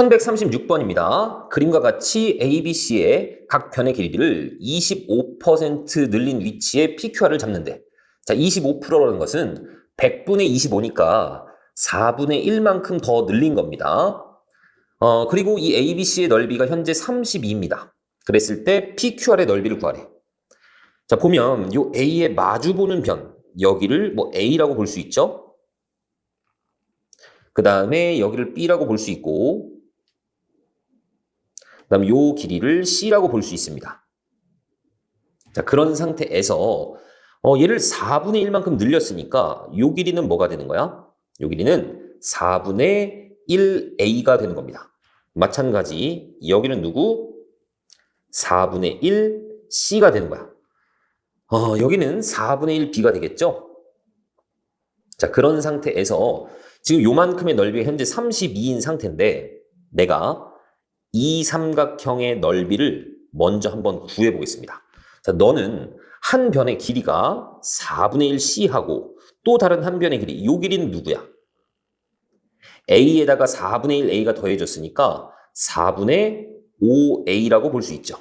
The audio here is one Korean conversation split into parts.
1136번입니다. 그림과 같이 ABC의 각 변의 길이를 25% 늘린 위치에 PQR을 잡는데 자, 25%라는 것은 100분의 25니까 4분의 1만큼 더 늘린 겁니다. 어, 그리고 이 ABC의 넓이가 현재 32입니다. 그랬을 때 PQR의 넓이를 구하래. 자, 보면 요 A의 마주보는 변, 여기를 뭐 A라고 볼 수 있죠? 그 다음에 여기를 B라고 볼 수 있고, 그 다음 요 길이를 C라고 볼 수 있습니다. 자, 그런 상태에서 어, 얘를 4분의 1만큼 늘렸으니까 요 길이는 뭐가 되는 거야? 요 길이는 4분의 1A가 되는 겁니다. 마찬가지 여기는 누구? 4분의 1C가 되는 거야. 어, 여기는 4분의 1B가 되겠죠? 자, 그런 상태에서 지금 요만큼의 넓이가 현재 32인 상태인데 내가 이 삼각형의 넓이를 먼저 한번 구해 보겠습니다. 자, 너는 한 변의 길이가 4분의 1C하고 또 다른 한 변의 길이, 요 길이는 누구야? A에다가 4분의 1A가 더해졌으니까 4분의 5A라고 볼 수 있죠.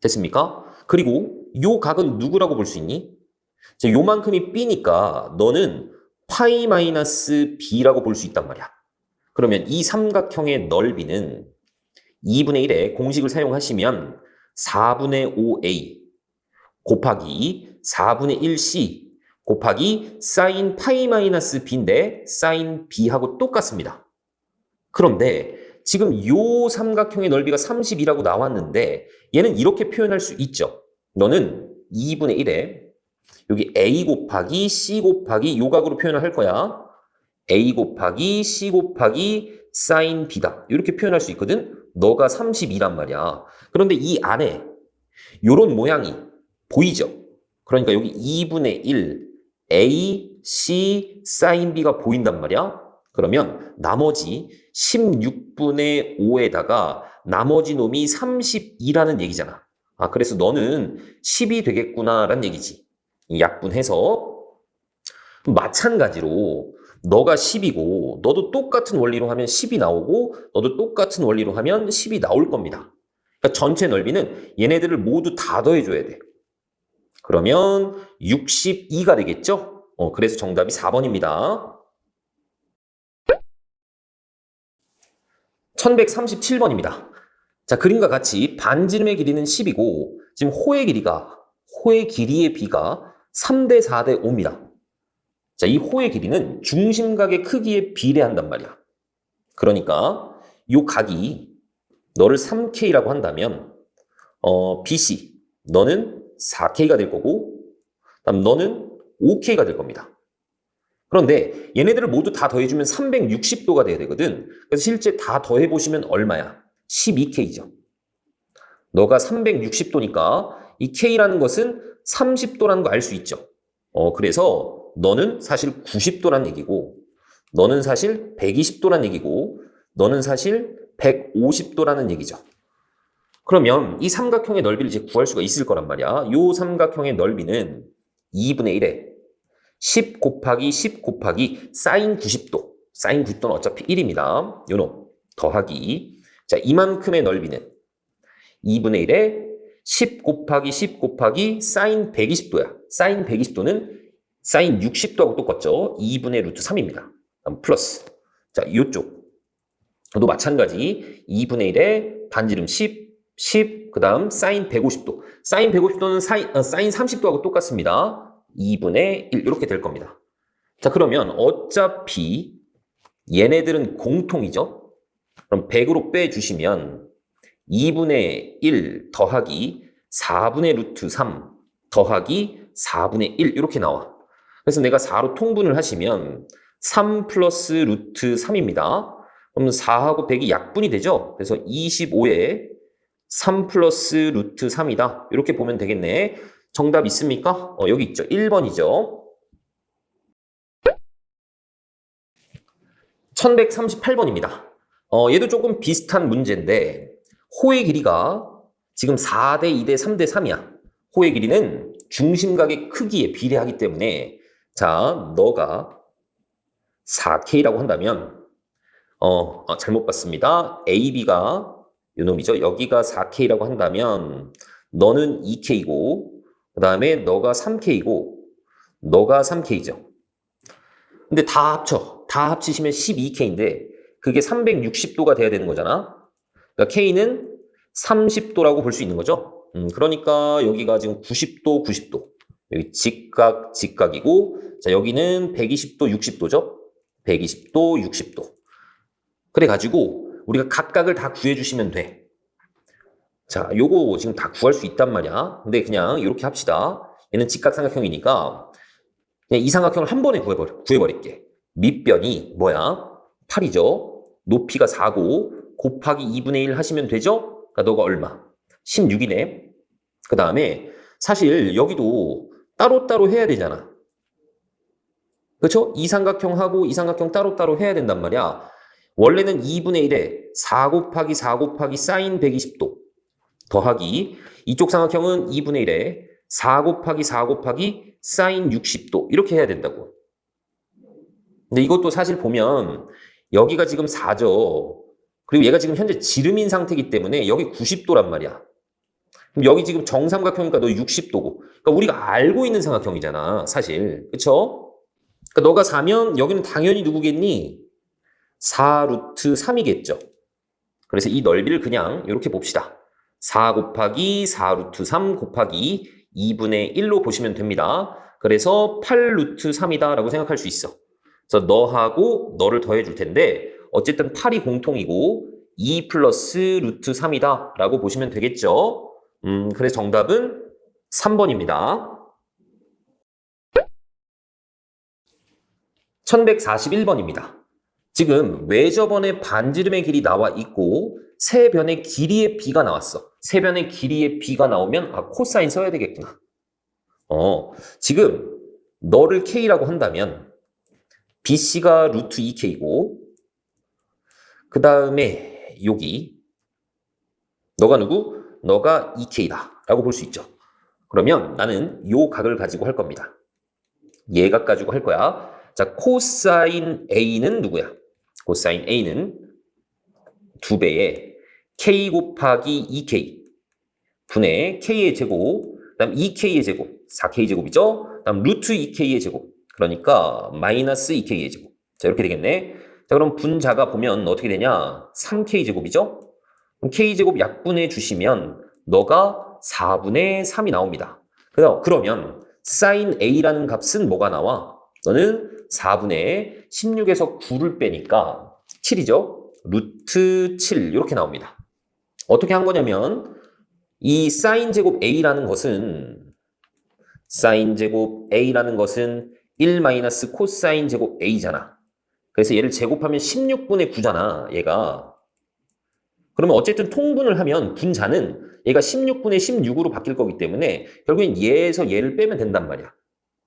됐습니까? 그리고 요 각은 누구라고 볼 수 있니? 자, 요만큼이 B니까 너는 파이 마이너스 B라고 볼 수 있단 말이야. 그러면 이 삼각형의 넓이는 2분의 1의 공식을 사용하시면 4분의 5A 곱하기 4분의 1C 곱하기 사인 파이 마이너스 B인데 사인 B하고 똑같습니다. 그런데 지금 요 삼각형의 넓이가 32라고 나왔는데 얘는 이렇게 표현할 수 있죠. 너는 2분의 1에 여기 A 곱하기 C 곱하기 요 각으로 표현을 할 거야. A 곱하기 C 곱하기 사인 B다. 이렇게 표현할 수 있거든. 너가 32란 말이야. 그런데 이 안에 요런 모양이 보이죠? 그러니까 여기 2분의 1 A, C, 사인 B가 보인단 말이야. 그러면 나머지 16분의 5에다가 나머지 놈이 32라는 얘기잖아. 아, 그래서 너는 10이 되겠구나라는 얘기지. 약분해서 마찬가지로 너가 10이고 너도 똑같은 원리로 하면 10이 나오고 너도 똑같은 원리로 하면 10이 나올 겁니다. 그러니까 전체 넓이는 얘네들을 모두 다 더해줘야 돼. 그러면 62가 되겠죠? 어, 그래서 정답이 4번입니다. 1137번입니다. 자, 그림과 같이 반지름의 길이는 10이고 지금 호의 길이가 호의 길이의 비가 3대 4대 5입니다. 자, 이 호의 길이는 중심각의 크기에 비례한단 말이야. 그러니까 이 각이 너를 3K라고 한다면 어, BC 너는 4K가 될 거고 그다음 너는 5K가 될 겁니다. 그런데 얘네들을 모두 다 더해주면 360도가 돼야 되거든. 그래서 실제 다 더해보시면 얼마야? 12K죠. 너가 360도니까 이 K라는 것은 30도라는 거 알 수 있죠. 어, 그래서 너는 사실 90도란 얘기고, 너는 사실 120도란 얘기고, 너는 사실 150도라는 얘기죠. 그러면 이 삼각형의 넓이를 이제 구할 수가 있을 거란 말이야. 요 삼각형의 넓이는 2분의 1에 10 곱하기 10 곱하기 사인 90도. 사인 90도는 어차피 1입니다. 요놈 더하기. 자, 이만큼의 넓이는 2분의 1에 10 곱하기 10 곱하기 사인 120도야. 사인 120도는 사인 60도하고 똑같죠. 2분의 루트 3입니다. 플러스. 자, 이쪽. 도 마찬가지. 2분의 1에 반지름 10, 10, 그 다음 사인 150도. 사인 150도는 사인, 어, 사인 30도하고 똑같습니다. 2분의 1 이렇게 될 겁니다. 자 그러면 어차피 얘네들은 공통이죠. 그럼 100으로 빼주시면 2분의 1 더하기 4분의 루트 3 더하기 4분의 1 이렇게 나와. 그래서 내가 4로 통분을 하시면 3 플러스 루트 3입니다. 그럼 4하고 100이 약분이 되죠. 그래서 25에 3 플러스 루트 3이다. 이렇게 보면 되겠네. 정답 있습니까? 어, 여기 있죠. 1번이죠. 1138번입니다. 어, 얘도 조금 비슷한 문제인데 호의 길이가 지금 4대 2대 3대 3이야. 호의 길이는 중심각의 크기에 비례하기 때문에 자, 너가 4K라고 한다면 어, 어, 잘못 봤습니다. AB가 요놈이죠. 여기가 4K라고 한다면 너는 2K고 그 다음에 너가 3K고 너가 3K죠. 근데 다 합쳐. 다 합치시면 12K인데 그게 360도가 돼야 되는 거잖아. 그러니까 K는 30도라고 볼 수 있는 거죠. 음, 그러니까 여기가 지금 90도, 90도. 여기 직각, 직각이고 자, 여기는 120도, 60도죠. 120도, 60도. 그래가지고 우리가 각각을 다 구해주시면 돼. 자, 요거 지금 다 구할 수 있단 말이야. 근데 그냥 이렇게 합시다. 얘는 직각삼각형이니까 그냥 이 삼각형을 한 번에 구해버려, 구해버릴게. 밑변이 뭐야? 8이죠. 높이가 4고 곱하기 2분의 1 하시면 되죠? 그러니까 너가 얼마? 16이네. 그 다음에 사실 여기도 따로따로 해야 되잖아. 그렇죠? 이 삼각형하고 이 삼각형 따로따로 해야 된단 말이야. 원래는 2분의 1에 4 곱하기 4 곱하기 사인 120도 더하기 이쪽 삼각형은 2분의 1에 4 곱하기 4 곱하기 사인 60도 이렇게 해야 된다고. 근데 이것도 사실 보면 여기가 지금 4죠. 그리고 얘가 지금 현재 지름인 상태이기 때문에 여기 90도란 말이야. 그럼 여기 지금 정삼각형이니까 너 60도고. 그러니까 우리가 알고 있는 삼각형이잖아, 사실. 그쵸? 그러니까 너가 4면 여기는 당연히 누구겠니? 4 루트 3이겠죠. 그래서 이 넓이를 그냥 이렇게 봅시다. 4 곱하기 4 루트 3 곱하기 2분의 1로 보시면 됩니다. 그래서 8 루트 3이다 라고 생각할 수 있어. 그래서 너하고 너를 더해 줄 텐데 어쨌든 8이 공통이고 2 플러스 루트 3이다 라고 보시면 되겠죠. 음, 그래서 정답은 3번입니다. 1141번입니다. 지금 외접원의 반지름의 길이 나와 있고 세 변의 길이의 비가 나왔어. 세 변의 길이의 비가 나오면 아 코사인 써야 되겠구나. 어, 지금 너를 K라고 한다면 BC가 루트 2K고 그 다음에 여기 너가 누구? 너가 2K다 라고 볼 수 있죠. 그러면 나는 요 각을 가지고 할 겁니다. 얘각 가지고 할 거야. 자, 코사인 A는 누구야? 코사인 A는 두 배의 K 곱하기 2K 분의 K의 제곱, 그 다음 2K의 제곱, 4K 제곱이죠? 그 다음 루트 2K의 제곱. 그러니까 마이너스 2K의 제곱. 자, 이렇게 되겠네. 자, 그럼 분자가 보면 어떻게 되냐? 3K 제곱이죠? 그럼 K 제곱 약분해 주시면 너가 4분의 3이 나옵니다. 그래서 그러면 sin A라는 값은 뭐가 나와? 너는 4분의 16에서 9를 빼니까 7이죠? 루트 7 이렇게 나옵니다. 어떻게 한 거냐면 이 사인 제곱 a라는 것은 사인 제곱 a라는 것은 1 마이너스 코사인 제곱 a잖아. 그래서 얘를 제곱하면 16분의 9잖아. 얘가. 그러면 어쨌든 통분을 하면 분자는 얘가 16분의 16으로 바뀔 거기 때문에 결국엔 얘에서 얘를 빼면 된단 말이야.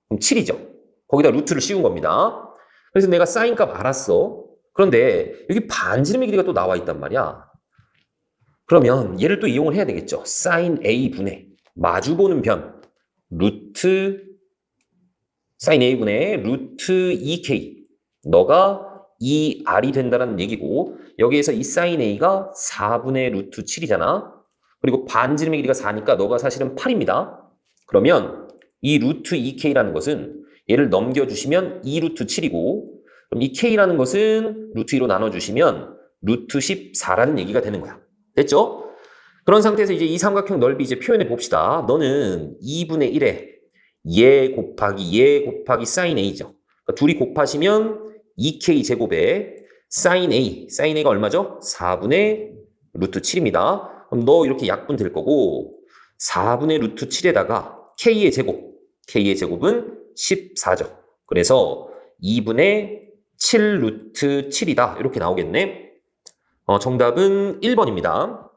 그럼 7이죠. 거기다 루트를 씌운 겁니다. 그래서 내가 사인 값 알았어. 그런데 여기 반지름의 길이가 또 나와 있단 말이야. 그러면 얘를 또 이용을 해야 되겠죠. 사인 A분의 마주보는 변 루트 사인 A분의 루트 2K 너가 2R이 된다는 얘기고 여기에서 이 사인 A가 4분의 루트 7이잖아. 그리고 반지름의 길이가 4니까 너가 사실은 8입니다. 그러면 이 루트 2K라는 것은 얘를 넘겨주시면 2루트 7이고 그럼 이 K라는 것은 루트 2로 나눠주시면 루트 14라는 얘기가 되는 거야. 됐죠? 그런 상태에서 이제 이 삼각형 넓이 이제 표현해 봅시다. 너는 2분의 1에 얘 곱하기 얘 곱하기 사인 A죠. 그러니까 둘이 곱하시면 2K 제곱에 사인 A, 사인 A가 얼마죠? 4분의 루트 7입니다. 그럼 너 이렇게 약분 될 거고 4분의 루트 7에다가 K의 제곱, K의 제곱은 14죠. 그래서 2분의 7 루트 7이다. 이렇게 나오겠네. 어, 정답은 1번입니다.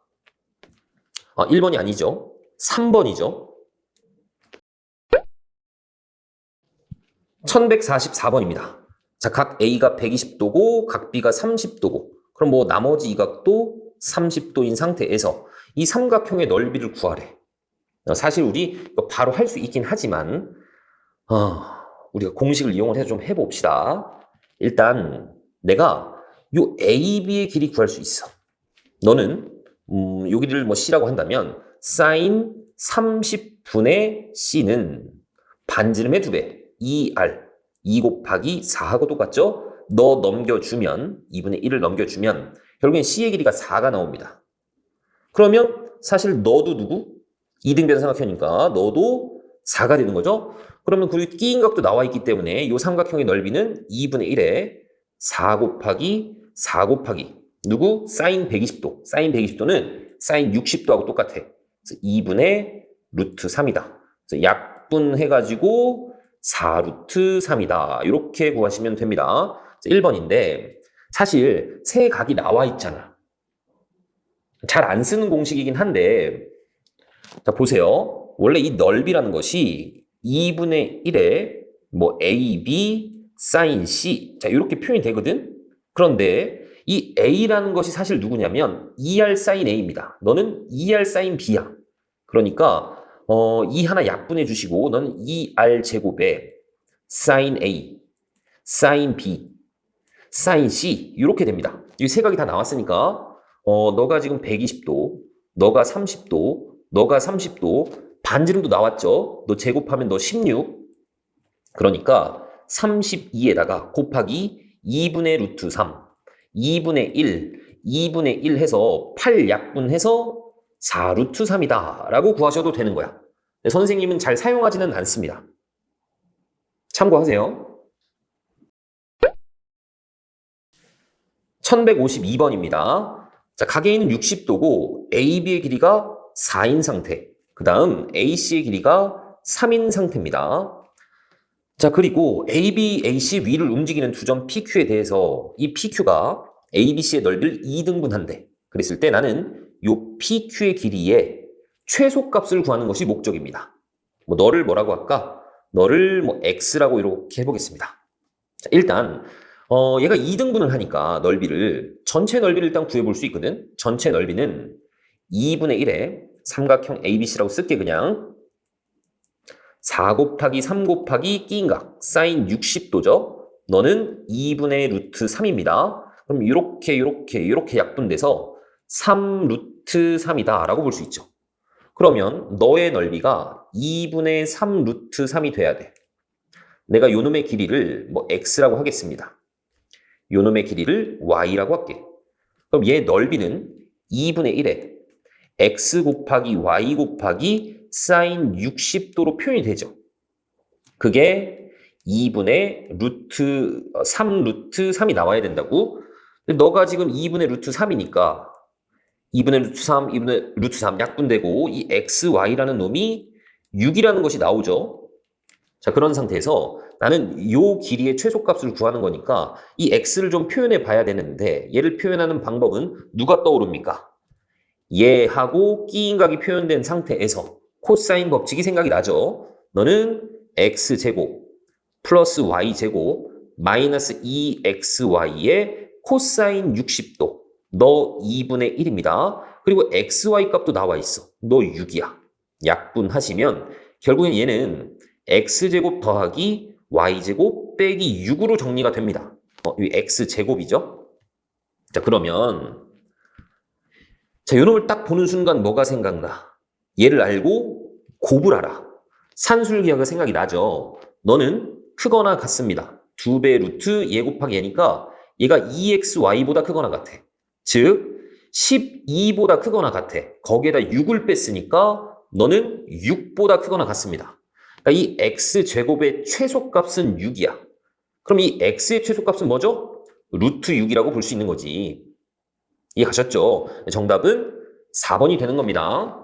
아, 1번이 아니죠. 3번이죠. 1144번입니다. 자, 각 A가 120도고 각 B가 30도고 그럼 뭐 나머지 이 각도 30도인 상태에서 이 삼각형의 넓이를 구하래. 어, 사실 우리 바로 할 수 있긴 하지만 어, 우리가 공식을 이용을 해서 좀 해봅시다. 일단 내가 요 AB의 길이 구할 수 있어. 너는 음, 요 길이를 뭐 C라고 한다면 사인 30분의 C는 반지름의 2배 2R 2 곱하기 4하고 똑같죠? 너 넘겨주면 2분의 1을 넘겨주면 결국엔 C의 길이가 4가 나옵니다. 그러면 사실 너도 누구? 이등변 삼각형이니까 너도 4가 되는 거죠? 그러면 그 끼인 각도 나와 있기 때문에 이 삼각형의 넓이는 2분의 1에 4 곱하기 4 곱하기 누구? 사인 120도. 사인 120도는 사인 60도하고 똑같아. 그래서 2분의 루트 3이다. 그래서 약분해가지고 4 루트 3이다. 이렇게 구하시면 됩니다. 1번인데 사실 세 각이 나와 있잖아. 잘 안 쓰는 공식이긴 한데 자 보세요. 원래 이 넓이라는 것이 2분의 1에 뭐 a, b, sin c 자 이렇게 표현이 되거든. 그런데 이 a라는 것이 사실 누구냐면 2r sin a입니다. 너는 2r sin b야. 그러니까 어, 이 하나 약분해 주시고 너는 2r 제곱에 sin a, sin b, sin c 이렇게 됩니다. 이 세 각이 다 나왔으니까 어, 너가 지금 120도, 너가 30도, 너가 30도, 반지름도 나왔죠? 너 제곱하면 너 16. 그러니까 32에다가 곱하기 2분의 루트 3, 2분의 1, 2분의 1 해서 8 약분해서 4 루트 3이다 라고 구하셔도 되는 거야. 근데 선생님은 잘 사용하지는 않습니다. 참고하세요. 1152번입니다. 자, 가게인은 60도고 AB의 길이가 4인 상태. 그 다음 AC의 길이가 3인 상태입니다. 자, 그리고 AB, AC 위를 움직이는 두 점 PQ에 대해서 이 PQ가 ABC의 넓이를 2등분한대. 그랬을 때 나는 요 PQ의 길이의 최소값을 구하는 것이 목적입니다. 뭐 너를 뭐라고 할까? 너를 뭐 X라고 이렇게 해보겠습니다. 자, 일단 어, 얘가 2등분을 하니까 넓이를 전체 넓이를 일단 구해볼 수 있거든. 전체 넓이는 2분의 1에 삼각형 ABC라고 쓸게 그냥 4 곱하기 3 곱하기 끼인각 사인 60도죠. 너는 2분의 루트 3입니다. 그럼 이렇게 이렇게 이렇게 약분돼서 3 루트 3이다 라고 볼 수 있죠. 그러면 너의 넓이가 2분의 3 루트 3이 돼야 돼. 내가 요놈의 길이를 뭐 x라고 하겠습니다. 요놈의 길이를 y라고 할게. 그럼 얘 넓이는 2분의 1에 x 곱하기 y 곱하기 사인 60도로 표현이 되죠. 그게 2분의 루트 3 루트 3이 나와야 된다고. 너가 지금 2분의 루트 3이니까 2분의 루트 3, 2분의 루트 3 약분되고 이 x, y라는 놈이 6이라는 것이 나오죠. 자, 그런 상태에서 나는 요 길이의 최소값을 구하는 거니까 이 x를 좀 표현해 봐야 되는데 얘를 표현하는 방법은 누가 떠오릅니까? 얘하고 끼인각이 표현된 상태에서 코사인 법칙이 생각이 나죠. 너는 x제곱 플러스 y제곱 마이너스 2xy의 코사인 60도 너 2분의 1입니다. 그리고 xy 값도 나와 있어. 너 6이야. 약분하시면 결국엔 얘는 x제곱 더하기 y제곱 빼기 6으로 정리가 됩니다. 어, 이 x제곱이죠. 자 그러면 자 요놈을 딱 보는 순간 뭐가 생각나? 얘를 알고 알아. 산술기하가 생각이 나죠. 너는 크거나 같습니다. 두 배 루트 얘 곱하기 얘니까 얘가 2xy보다 크거나 같아. 즉 12보다 크거나 같아. 거기에다 6을 뺐으니까 너는 6보다 크거나 같습니다. 그러니까 이 x제곱의 최소값은 6이야. 그럼 이 x의 최소값은 뭐죠? 루트 6이라고 볼 수 있는 거지. 이해 가셨죠? 정답은 4번이 되는 겁니다.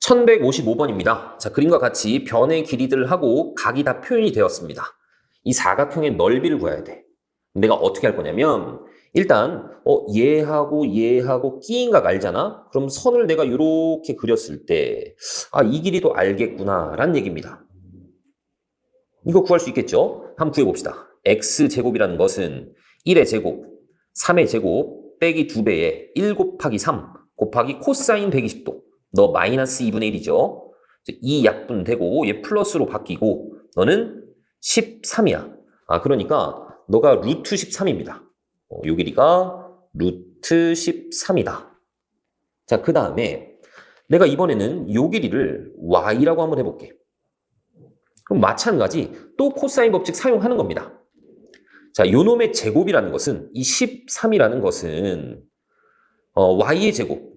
1155번입니다. 자, 그림과 같이 변의 길이들을 하고 각이 다 표현이 되었습니다. 이 사각형의 넓이를 구해야 돼. 내가 어떻게 할 거냐면 일단 어 얘하고 얘하고 끼인 각 알잖아? 그럼 선을 내가 이렇게 그렸을 때 아, 이 길이도 알겠구나 라는 얘기입니다. 이거 구할 수 있겠죠? 한번 구해 봅시다. X제곱이라는 것은 1의 제곱, 3의 제곱 빼기 2배에 1 곱하기 3 곱하기 코사인 120도 너 마이너스 2분의 1이죠. 이 약분되고 얘 플러스로 바뀌고 너는 13이야. 아, 그러니까 너가 루트 13입니다. 어, 요 길이가 루트 13이다. 자, 그 다음에 내가 이번에는 요 길이를 y라고 한번 해볼게. 그럼 마찬가지 또 코사인 법칙 사용하는 겁니다. 자, 요 놈의 제곱이라는 것은 이 13이라는 것은 어, y의 제곱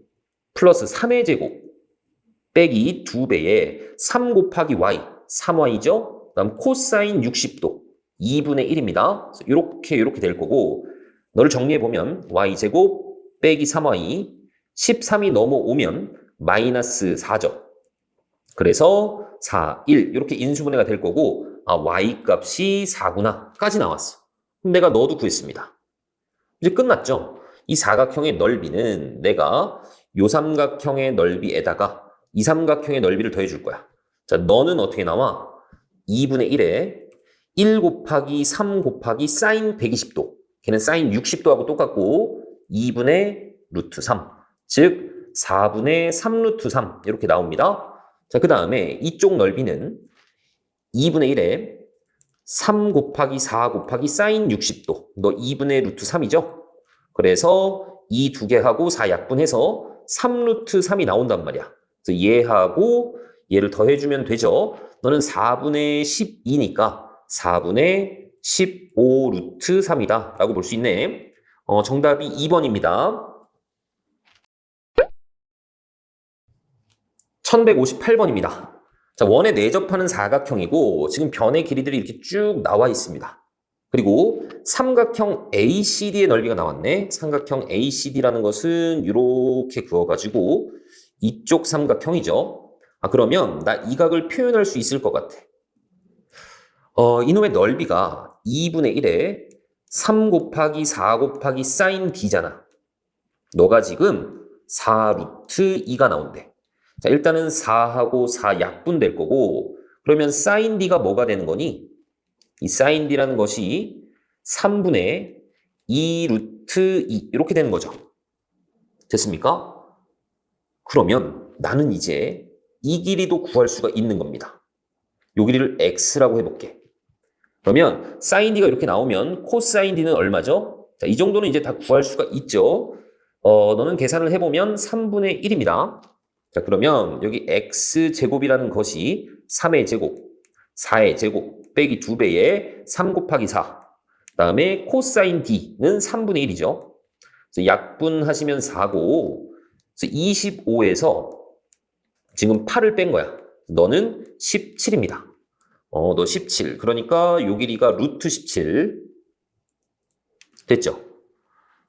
플러스 3의 제곱 빼기 2배의 3 곱하기 y 3y죠. 그다음 코사인 60도 2분의 1입니다. 이렇게 이렇게 될 거고 너를 정리해 보면 y 제곱 빼기 3y 13이 넘어오면 마이너스 4죠. 그래서 4, 1 이렇게 인수분해가 될 거고 아, y 값이 4구나까지 나왔어. 내가 너도 구했습니다. 이제 끝났죠. 이 사각형의 넓이는 내가 요 삼각형의 넓이에다가 이 삼각형의 넓이를 더해줄 거야. 자, 너는 어떻게 나와? 2분의 1에 1 곱하기 3 곱하기 사인 120도. 걔는 사인 60도하고 똑같고 2분의 루트 3. 즉 4분의 3 루트 3 이렇게 나옵니다. 자, 그 다음에 이쪽 넓이는 2분의 1에 3 곱하기 4 곱하기 사인 60도. 너 2분의 루트 3이죠? 그래서 이 두 개하고 4 약분해서 3 루트 3이 나온단 말이야. 그래서 얘하고 얘를 더해주면 되죠. 너는 4분의 12니까 4분의 15 루트 3이다. 라고 볼 수 있네. 어, 정답이 2번입니다. 1158번입니다. 자, 원에 내접하는 사각형이고 지금 변의 길이들이 이렇게 쭉 나와 있습니다. 그리고 삼각형 ACD의 넓이가 나왔네. 삼각형 ACD라는 것은 이렇게 그어가지고 이쪽 삼각형이죠. 아, 그러면 나 이 각을 표현할 수 있을 것 같아. 어, 이놈의 넓이가 2분의 1에 3 곱하기 4 곱하기 사인 D잖아. 너가 지금 4 루트 2가 나온대. 자, 일단은 4하고 4 약분될 거고, 그러면 사인 D가 뭐가 되는 거니? 이 사인 D라는 것이 3분의 2 루트 2 이렇게 되는 거죠. 됐습니까? 그러면 나는 이제 이 길이도 구할 수가 있는 겁니다. 요 길이를 x라고 해볼게. 그러면 사인 D가 이렇게 나오면 코사인 D는 얼마죠? 자, 이 정도는 이제 다 구할 수가 있죠. 어, 너는 계산을 해보면 3분의 1입니다. 자, 그러면 여기 x제곱이라는 것이 3의 제곱, 4의 제곱, 빼기 2배의 3 곱하기 4. 그 다음에 코사인 D는 3분의 1이죠. 그래서 약분하시면 4고, 그래서 25에서 지금 8을 뺀 거야. 너는 17입니다. 어, 너 17. 그러니까 요 길이가 루트 17. 됐죠?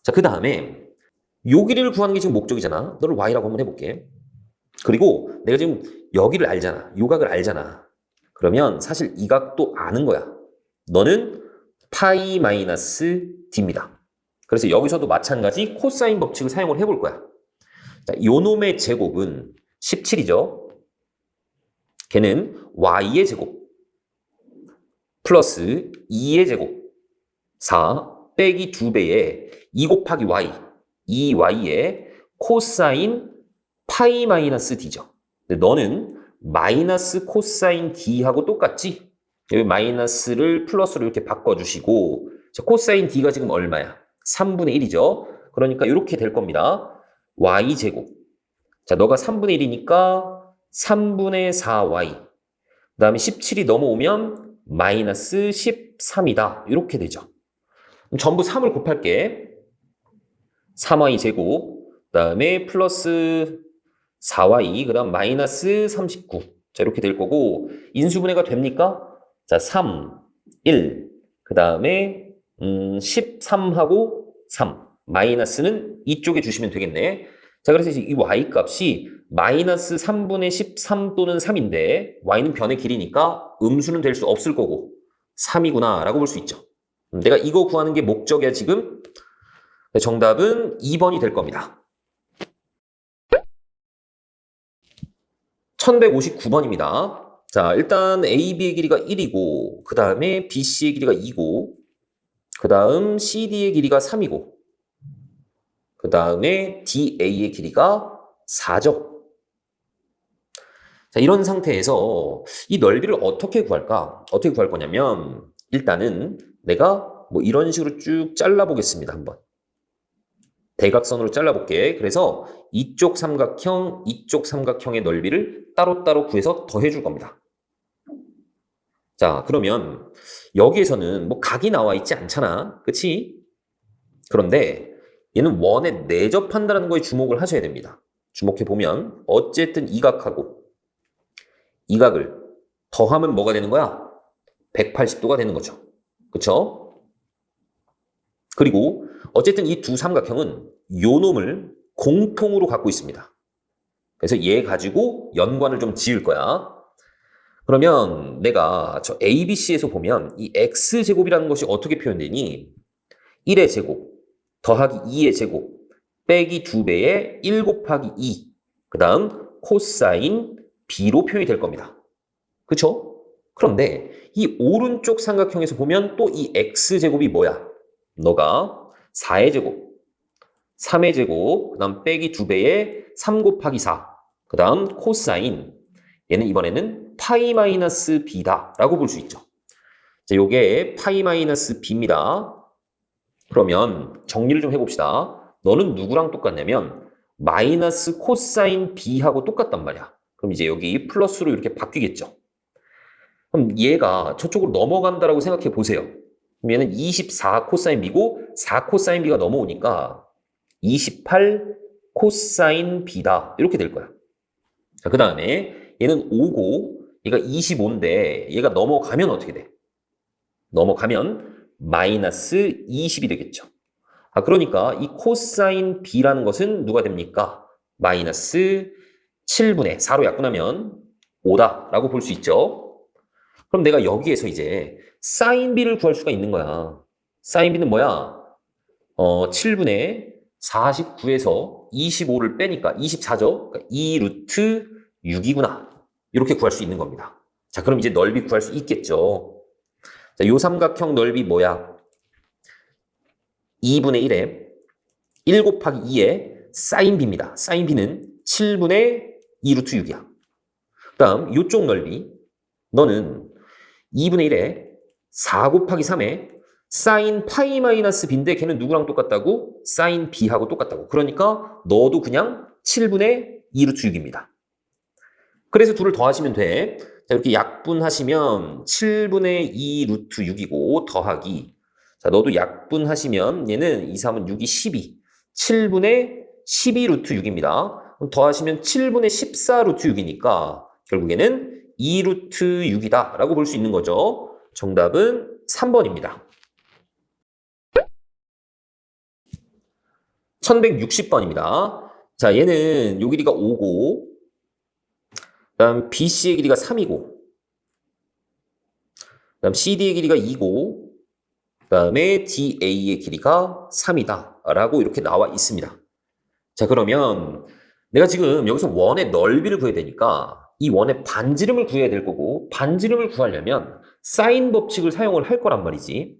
자, 그 다음에 요 길이를 구하는 게 지금 목적이잖아. 너를 y라고 한번 해볼게. 그리고 내가 지금 여기를 알잖아. 요각을 알잖아. 그러면 사실 이 각도 아는 거야. 너는 파이 마이너스 d입니다. 그래서 여기서도 마찬가지 코사인 법칙을 사용을 해볼 거야. 자, 요 놈의 제곱은 17이죠. 걔는 y의 제곱 플러스 2의 제곱 4 빼기 2배의 2 곱하기 y 2y의 코사인 파이 마이너스 d죠. 근데 너는 마이너스 코사인 d하고 똑같지? 여기 마이너스를 플러스로 이렇게 바꿔주시고 자, 코사인 d가 지금 얼마야? 3분의 1이죠. 그러니까 이렇게 될 겁니다. y제곱 자, 너가 3분의 1이니까 3분의 4y. 그 다음에 17이 넘어오면 마이너스 13이다. 이렇게 되죠. 전부 3을 곱할게. 3y 제곱. 그 다음에 플러스 4y. 그 다음 마이너스 39. 자, 이렇게 될 거고. 인수분해가 됩니까? 자, 3, 1. 그 다음에, 음, 13하고 3. 마이너스는 이쪽에 주시면 되겠네. 자, 그래서 이 y 값이 마이너스 3분의 13 또는 3인데 y는 변의 길이니까 음수는 될 수 없을 거고 3이구나 라고 볼 수 있죠. 음, 내가 이거 구하는 게 목적이야 지금. 네, 정답은 2번이 될 겁니다. 1159번입니다. 자, 일단 AB의 길이가 1이고, 그 다음에 BC의 길이가 2고, 그 다음 CD의 길이가 3이고, 그 다음에 DA의 길이가 4죠. 자, 이런 상태에서 이 넓이를 어떻게 구할까? 어떻게 구할 거냐면 일단은 내가 뭐 이런 식으로 쭉 잘라보겠습니다. 한번. 대각선으로 잘라볼게. 그래서 이쪽 삼각형, 이쪽 삼각형의 넓이를 따로따로 구해서 더해줄 겁니다. 자, 그러면 여기에서는 뭐 각이 나와 있지 않잖아. 그치? 그런데 얘는 원에 내접한다는 거에 주목을 하셔야 됩니다. 주목해보면 어쨌든 이 각하고 이 각을 더하면 뭐가 되는 거야? 180도가 되는 거죠. 그쵸? 그리고 어쨌든 이 두 삼각형은 요 놈을 공통으로 갖고 있습니다. 그래서 얘 가지고 연관을 좀 지을 거야. 그러면 내가 저 ABC에서 보면 이 X제곱이라는 것이 어떻게 표현되니? 1의 제곱 더하기 2의 제곱 빼기 2배의 1 곱하기 2. 그 다음 코사인 B로 표현이 될 겁니다. 그쵸? 그런데 이 오른쪽 삼각형에서 보면 또 이 X제곱이 뭐야? 너가 4의 제곱, 3의 제곱, 그 다음 빼기 2배의 3 곱하기 4. 그 다음 코사인. 얘는 이번에는 파이 마이너스 B다 라고 볼 수 있죠. 자, 요게 파이 마이너스 B입니다. 그러면 정리를 좀 해봅시다. 너는 누구랑 똑같냐면 마이너스 코사인 B하고 똑같단 말이야. 그럼 이제 여기 플러스로 이렇게 바뀌겠죠. 그럼 얘가 저쪽으로 넘어간다라고 생각해 보세요. 얘는 24 코사인 B고 4 코사인 B가 넘어오니까 28 코사인 B다. 이렇게 될 거야. 자, 그 다음에 얘는 5고 얘가 25인데 얘가 넘어가면 어떻게 돼? 넘어가면 마이너스 20이 되겠죠. 아, 그러니까 이 코사인 B라는 것은 누가 됩니까? 마이너스 7분의 4로 약분하면 5다라고 볼 수 있죠. 그럼 내가 여기에서 이제 사인 B를 구할 수가 있는 거야. 사인 B는 뭐야? 어, 7분의 49에서 25를 빼니까 24죠? 그러니까 2 루트 6이구나. 이렇게 구할 수 있는 겁니다. 자, 그럼 이제 넓이 구할 수 있겠죠. 자, 요 삼각형 넓이 뭐야? 2분의 1에 1 곱하기 2에 사인 B입니다. 사인 B는 7분의 2 루트 6이야. 그 다음 요쪽 넓이 너는 2분의 1에 4 곱하기 3에 사인 파이 마이너스 B인데 걔는 누구랑 똑같다고? 사인 B하고 똑같다고. 그러니까 너도 그냥 7분의 2 루트 6입니다. 그래서 둘을 더하시면 돼. 자, 이렇게 약분하시면 7분의 2 루트 6이고 더하기 자, 너도 약분하시면 얘는 2, 3은 6이 12. 7분의 12 루트 6입니다. 그럼 더하시면 7분의 14 루트 6이니까 결국에는 2 루트 6이다 라고 볼 수 있는 거죠. 정답은 3번입니다. 1160번입니다. 자, 얘는 요 길이가 5고 그다음 BC의 길이가 3이고 그다음 CD의 길이가 2고 그다음에 DA의 길이가 3이다 라고 이렇게 나와 있습니다. 자 그러면 내가 지금 여기서 원의 넓이를 구해야 되니까 이 원의 반지름을 구해야 될 거고 반지름을 구하려면 사인 법칙을 사용을 할 거란 말이지.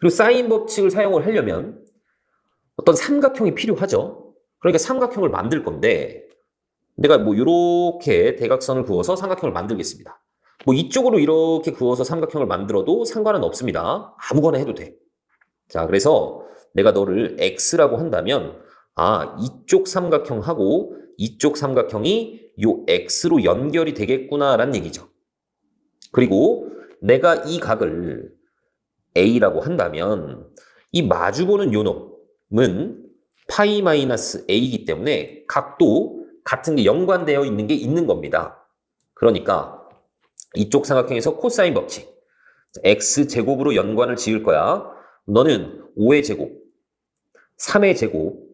그리고 사인 법칙을 사용을 하려면 어떤 삼각형이 필요하죠. 그러니까 삼각형을 만들 건데 내가 뭐 이렇게 대각선을 그어서 삼각형을 만들겠습니다. 뭐 이쪽으로 이렇게 그어서 삼각형을 만들어도 상관은 없습니다. 아무거나 해도 돼. 자, 그래서 내가 너를 X라고 한다면 아, 이쪽 삼각형하고 이쪽 삼각형이 요 X로 연결이 되겠구나라는 얘기죠. 그리고 내가 이 각을 A라고 한다면 이 마주보는 요 놈은 파이 마이너스 A이기 때문에 각도 같은 게 연관되어 있는 게 있는 겁니다. 그러니까 이쪽 삼각형에서 코사인 법칙 x 제곱으로 연관을 지을 거야. 너는 5의 제곱, 3의 제곱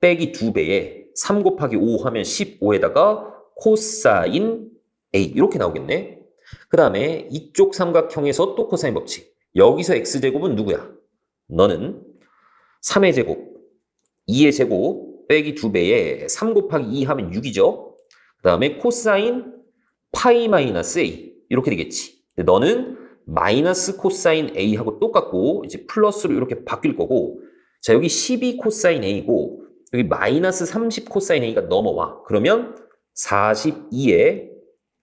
빼기 2배에 3 곱하기 5 하면 15에다가 코사인 a 이렇게 나오겠네. 그 다음에 이쪽 삼각형에서 또 코사인 법칙. 여기서 x제곱은 누구야? 너는 3의 제곱, 2의 제곱 빼기 2배에 3 곱하기 2 하면 6이죠. 그 다음에 코사인 파이 마이너스 a 이렇게 되겠지. 근데 너는 마이너스 코사인 a하고 똑같고 이제 플러스로 이렇게 바뀔 거고 자 여기 12 코사인 a고 여기 마이너스 30 코사인 a가 넘어와. 그러면 42의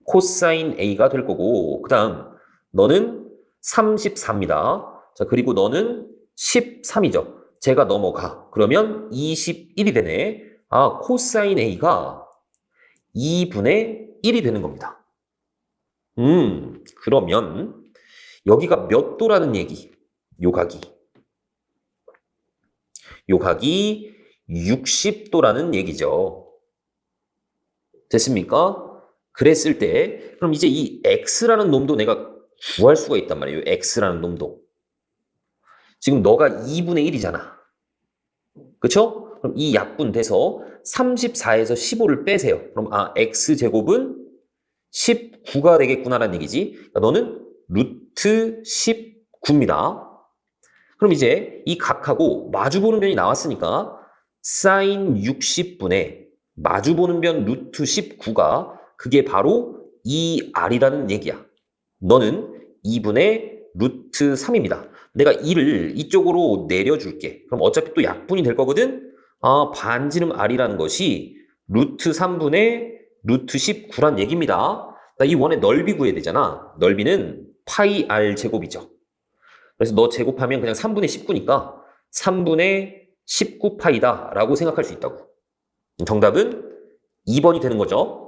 코사인 a가 될 거고 그 다음 너는 34입니다. 자, 그리고 너는 13이죠. 제가 넘어가. 그러면 21이 되네. 아, 코사인 A가 2분의 1이 되는 겁니다. 음, 그러면 여기가 몇 도라는 얘기? 요 각이. 요 각이 60도라는 얘기죠. 됐습니까? 그랬을 때, 그럼 이제 이 x라는 놈도 내가 구할 수가 있단 말이에요. x라는 놈도. 지금 너가 2분의 1이잖아. 그쵸? 그럼 이 약분 돼서 34에서 15를 빼세요. 그럼 아, x제곱은 19가 되겠구나라는 얘기지. 그러니까 너는 루트 19입니다. 그럼 이제 이 각하고 마주보는 변이 나왔으니까 사인 60분의 마주보는 변 루트 19가 그게 바로 2r이라는 얘기야. 너는 2분의 루트 3입니다. 내가 2를 이쪽으로 내려줄게. 그럼 어차피 또 약분이 될 거거든? 아, 반지름 r이라는 것이 루트 3분의 루트 19란 얘기입니다. 나이 원의 넓이 구해야 되잖아. 넓이는 파이 r 제곱이죠. 그래서 너 제곱하면 그냥 3분의 19니까 3분의 19파이다 라고 생각할 수 있다고. 정답은 2번이 되는 거죠.